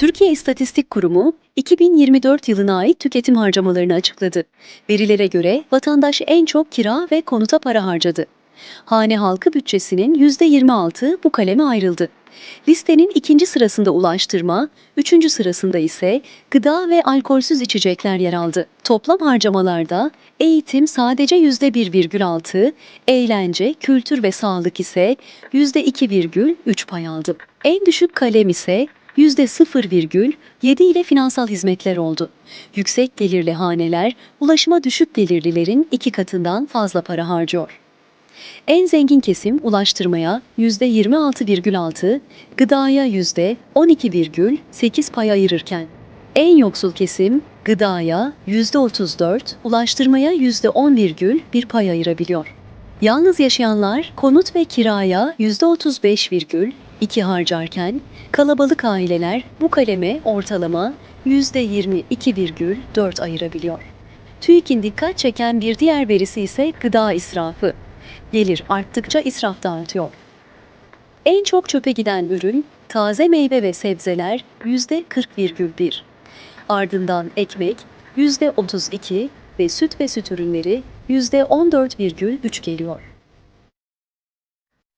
Türkiye İstatistik Kurumu 2024 yılına ait tüketim harcamalarını açıkladı. Verilere göre vatandaş en çok kira ve konuta para harcadı. Hane halkı bütçesinin %26 bu kaleme ayrıldı. Listenin ikinci sırasında ulaştırma, üçüncü sırasında ise gıda ve alkolsüz içecekler yer aldı. Toplam harcamalarda eğitim sadece %1,6, eğlence, kültür ve sağlık ise %2,3 pay aldı. En düşük kalem ise %0,7 ile finansal hizmetler oldu. Yüksek gelirli haneler, ulaşıma düşük gelirlilerin iki katından fazla para harcıyor. En zengin kesim ulaştırmaya %26,6, gıdaya %12,8 pay ayırırken, en yoksul kesim gıdaya %34, ulaştırmaya %10,1 pay ayırabiliyor. Yalnız yaşayanlar konut ve kiraya %35,2 harcarken, kalabalık aileler bu kaleme ortalama %22,4 ayırabiliyor. TÜİK'in dikkat çeken bir diğer verisi ise gıda israfı. Gelir arttıkça israf da artıyor. En çok çöpe giden ürün taze meyve ve sebzeler %40,1. Ardından ekmek %32 ve süt ve süt ürünleri %14,3 geliyor.